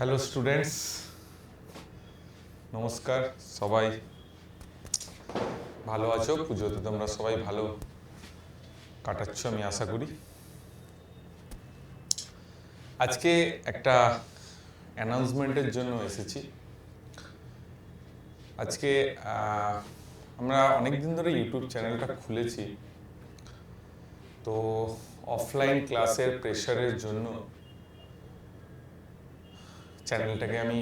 Hello students নমস্কার সবাই। ভালো আছো? পুজোতে তোমরা সবাই ভালো কাটাচ্ছ আমি আশা করি। আজকে একটা অ্যানাউন্সমেন্টের জন্য এসেছি। আজকে আমরা অনেক দিন ধরে ইউটিউব চ্যানেলটা খুলেছি। তো অফলাইন ক্লাসের প্রেশারের জন্য চ্যানেলটাকে আমি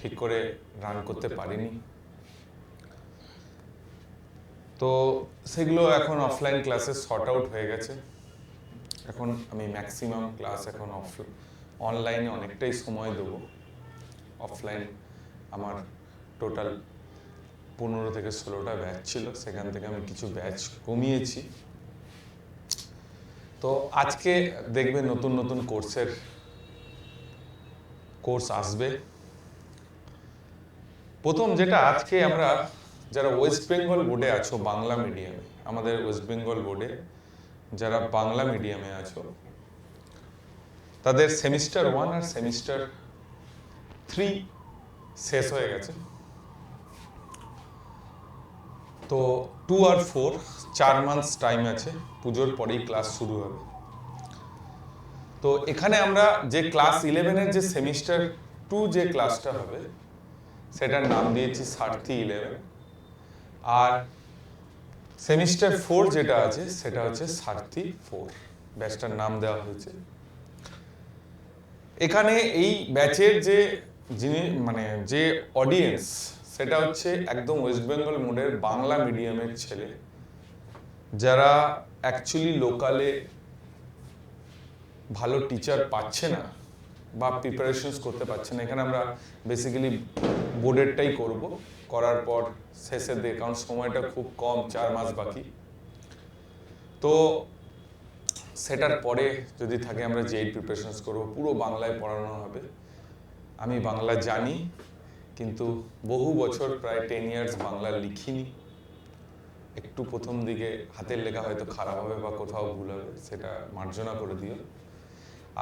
ঠিক করে রান করতে পারিনি। তো সেগুলো এখন অফলাইন ক্লাসে শর্ট আউট হয়ে গেছে। এখন আমি ম্যাক্সিমাম ক্লাস এখন অফ অনলাইনে অনেকটাই সময় দেবো। অফলাইন আমার টোটাল পনেরো থেকে ষোলোটা ব্যাচ ছিল সেখান থেকে আমি কিছু ব্যাচ কমিয়েছি। তো আজকে দেখবে নতুন নতুন কোর্সের কোর্স আসবে। প্রথম যেটা আজকে আমরা যারা ওয়েস্ট বেঙ্গল বোর্ডে আছো বাংলা মিডিয়ামে আমাদের ওয়েস্ট বেঙ্গল বোর্ডে যারা বাংলা মিডিয়ামে আছো তাদের সেমিস্টার ওয়ান আর সেমিস্টার থ্রি শেষ হয়ে গেছে। তো টু আর ফোর চার মান্থস টাইম আছে পুজোর পরেই ক্লাস শুরু হবে। তো এখানে আমরা যে ক্লাস ইলেভেনের যে সেমিস্টার টু যে ক্লাসটা হবে, সেটার নাম দিয়েছি সার্থি ইলেভেন আর সেমিস্টার ফোর যেটা আছে, সেটা হচ্ছে সার্থি ফোর ব্যাচটার নাম দেওয়া হয়েছে। এখানে এই ব্যাচের যে যিনি মানে যে অডিয়েন্স সেটা হচ্ছে একদম ওয়েস্ট বেঙ্গল মোডের বাংলা মিডিয়ামের ছেলে। যারা অ্যাকচুয়ালি লোকালে ভালো টিচার পাচ্ছে না বা প্রিপারেশনস করতে পারছে না, এখানে আমরা বেসিক্যালি বোর্ডেরটাই করব। করার পর শেষের দিকে কারণ সময়টা খুব কম, চার মাস বাকি। তো সেটার পরে যদি থাকে আমরা যেই প্রিপারেশনস করব, পুরো বাংলায় পড়ানো হবে। আমি বাংলা জানি, কিন্তু বহু বছর প্রায় টেন ইয়ার্স বাংলা লিখিনি। একটু প্রথম দিকে হাতের লেখা হয়তো খারাপ হবে বা কোথাও ভুল হবে, সেটা মার্জনা করে দিও।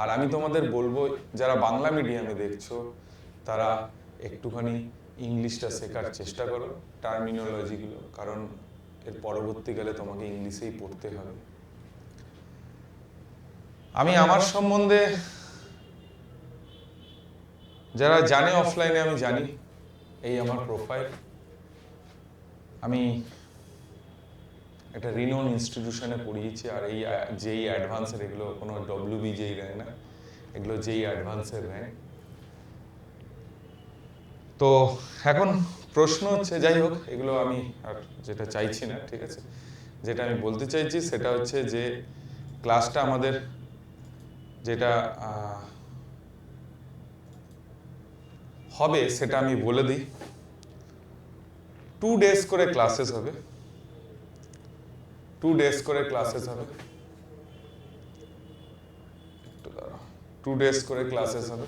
আর আমি তোমাদের বলব, যারা বাংলা মিডিয়ামে দেখছ, তারা একটুখানি ইংলিশটা শেখার চেষ্টা করো টার্মিনোলজিগুলো কারণ এর পরবর্তীকালে তোমাকে ইংলিশেই পড়তে হবে। আমি আমার সম্বন্ধে, যারা জানে অফলাইনে আমি জানি, এই আমার প্রোফাইল আমি একটা রিনোন ইনস্টিটিউশনে পড়িয়েছি, আর এই, যেই অ্যাডভান্সের এগুলো কোনো ডব্লিউবি যেই র্যাঙ্ক না, এগুলো যেই অ্যাডভান্সের র্যাঙ্ক তো এখন প্রশ্ন হচ্ছে, যাই হোক, এগুলো আমি আর যেটা চাইছি না, ঠিক আছে? যেটা আমি বলতে চাইছি, সেটা হচ্ছে যে ক্লাসটা আমাদের যেটা হবে, সেটা আমি বলে দিই। টু ডেজ করে ক্লাসেস হবে। টু ডেজ করে ক্লাসেস হবে টু ডেজ করে ক্লাসেস হবে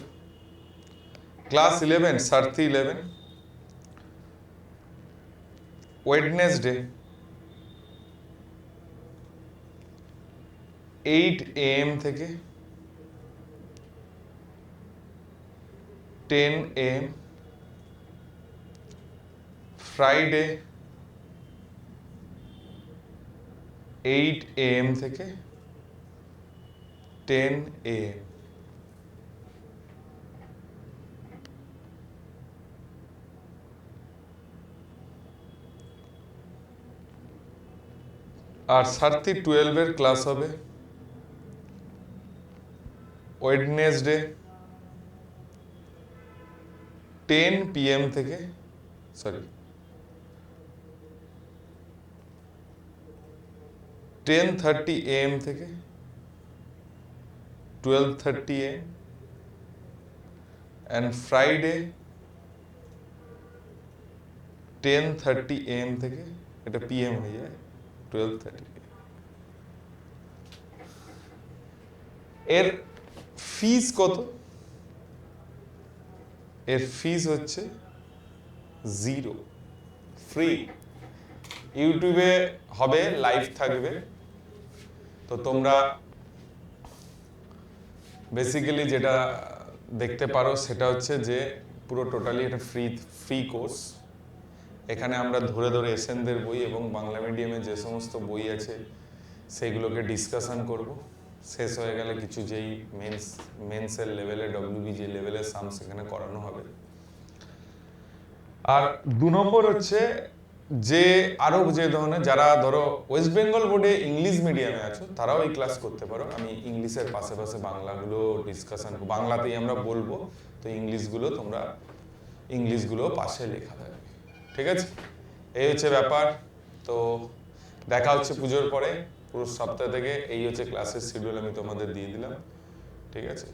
class eleven Sarthi eleven Wednesday eight AM থেকে ten AM Friday eight AM থেকে টেন এম আর সার্থি টুয়েলভের ক্লাস হবে ওয়েডনেসডে টেন পিএম থেকে সরি টেন থার্টি এম থেকে twelve thirty AM and Friday ten thirty AM থেকে এটা পিএম হয়ে যায় টুয়েলভ থার্টি এর ফিস কত? এর ফিস হচ্ছে জিরো ফ্রি ইউটিউবে হবে লাইভ থাকবে। তো তোমরা বেসিক্যালি যেটা দেখতে পারো সেটা হচ্ছে যে পুরো টোটালি একটা ফ্রি ফ্রি কোর্স এখানে আমরা ধরে ধরে এসেনদের বই এবং বাংলা মিডিয়ামে যে সমস্ত বই আছে সেইগুলোকে ডিসকাশন করব। শেষ হয়ে গেলে কিছু যেই মেন্স মেন্সের লেভেলে ডব্লিউবি যে লেভেলের সাম সেখানে করানো হবে। আর দু নম্বর হচ্ছে যে আরও যে ধরনের যারা ধরো ওয়েস্ট বেঙ্গল বোর্ডে ইংলিশ মিডিয়ামে আছো, তারাও এই ক্লাস করতে পারো। আমি ইংলিশের পাশে পাশে বাংলাগুলো ডিসকাশন বাংলাতেই আমরা বলব, তো ইংলিশগুলো তোমরা ইংলিশগুলো পাশে লেখা থাকবে। ঠিক আছে? এই হচ্ছে ব্যাপার। তো দেখা হচ্ছে পুজোর পরে, পুরো সপ্তাহ থেকে এই হচ্ছে ক্লাসের শিডিউল আমি তোমাদের দিয়ে দিলাম। ঠিক আছে?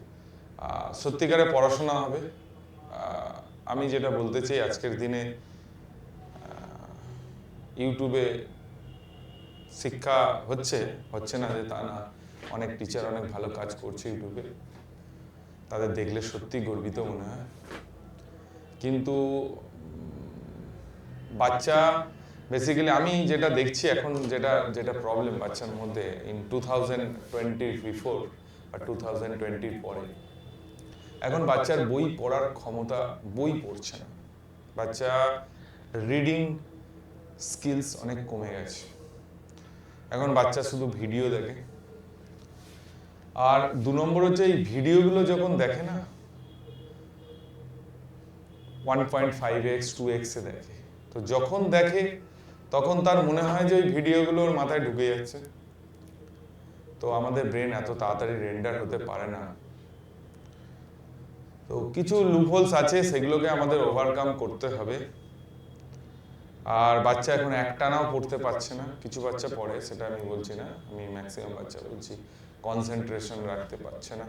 সত্যিকারে পড়াশোনা হবে। আমি যেটা বলতে চাই, আজকের দিনে ইউটিউবে শিক্ষা হচ্ছে হচ্ছে না যে তা না। অনেক টিচার অনেক ভালো কাজ করছে ইউটিউবে। তাদের দেখলে সত্যি গর্বিত মনে হয়। কিন্তু বাচ্চা বেসিক্যালি আমি যেটা দেখছি এখন যেটা যেটা প্রবলেম বাচ্চার মধ্যে in two thousand twenty before বা টু থাউজেন্ড টোয়েন্টির পরে এখন বাচ্চার বই পড়ার ক্ষমতা, বই পড়ছে না। বাচ্চা রিডিং স্কিলস অনেক কমে গেছে। এখন বাচ্চা শুধু ভিডিও দেখে। আর দু নম্বর হচ্ছে এই ভিডিওগুলো যখন দেখে না one point five X two এক্সে দেখে। তো যখন দেখে, তখন তার মনে হয় যে ওই ভিডিওগুলো ওর মাথায় ঢুকে যাচ্ছে। তো আমাদের ব্রেন এত তাড়াতাড়ি রেন্ডার হতে পারে না। তো কিছু লুপহোলস আছে, সেগুলোকে আমাদের ওভারকাম করতে হবে। আর বাচ্চা এখন একটানাও পড়তে পারছে না। কিছু বাচ্চা পড়ে সেটা আমি বলছি না। আমি ম্যাক্সিমাম বাচ্চা বলছি কনসেন্ট্রেশন রাখতে পারছে না।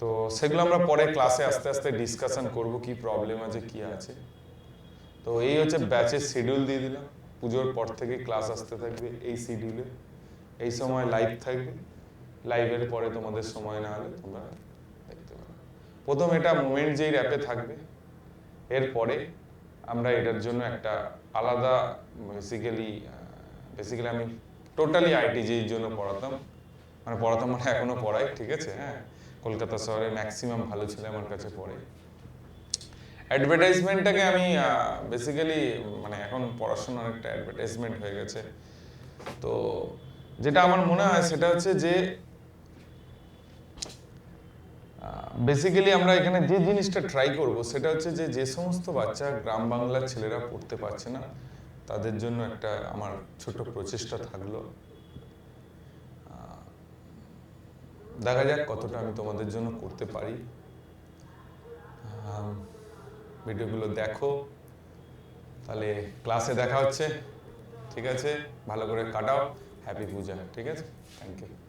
তো সেগুলো আমরা পরে ক্লাসে আস্তে আস্তে ডিসকাশন করব কি প্রবলেম আছে কি আছে। তো এই হচ্ছে ব্যাচের শিডিউল দিয়ে দিলাম। পুজোর পর থেকে ক্লাস আসতে থাকবে এই শিডিউলে এই সময় লাইভ থাকবে। লাইভের পরে তোমাদের সময় না হলে তোমরা দেখতে পারো। প্রথম এটা মোমেন্ট যেই র্যাপে থাকবে। এরপরে আমরা এটার জন্য একটা আলাদা বেসিক্যালি বেসিক্যালি আমি টোটালি আইটিজির জন্য পড়াতাম। মানে পড়াতাম মানে এখনও পড়াই ঠিক আছে? হ্যাঁ। কলকাতা শহরে ম্যাক্সিমাম ভালো ছেলে আমার কাছে পড়ে। অ্যাডভার্টাইজমেন্টটাকে আমি বেসিক্যালি মানে এখন পড়াশোনার একটা অ্যাডভার্টাইজমেন্ট হয়ে গেছে। তো যেটা আমার মনে হয় সেটা হচ্ছে যে বেসিক্যালি আমরা এখানে যে জিনিসটা ট্রাই করব, সেটা হচ্ছে যে যে সমস্ত বাচ্চা গ্রাম বাংলার ছেলেরা পড়তে পারছে না, তাদের জন্য একটা আমার ছোট প্রচেষ্টা থাকল। দেখা যাক কতটা আমি তোমাদের জন্য করতে পারি। ভিডিওগুলো দেখো, তাহলে ক্লাসে দেখা হচ্ছে, ঠিক আছে? ভালো করে কাটাও হ্যাপি পূজা ঠিক আছে? Thank you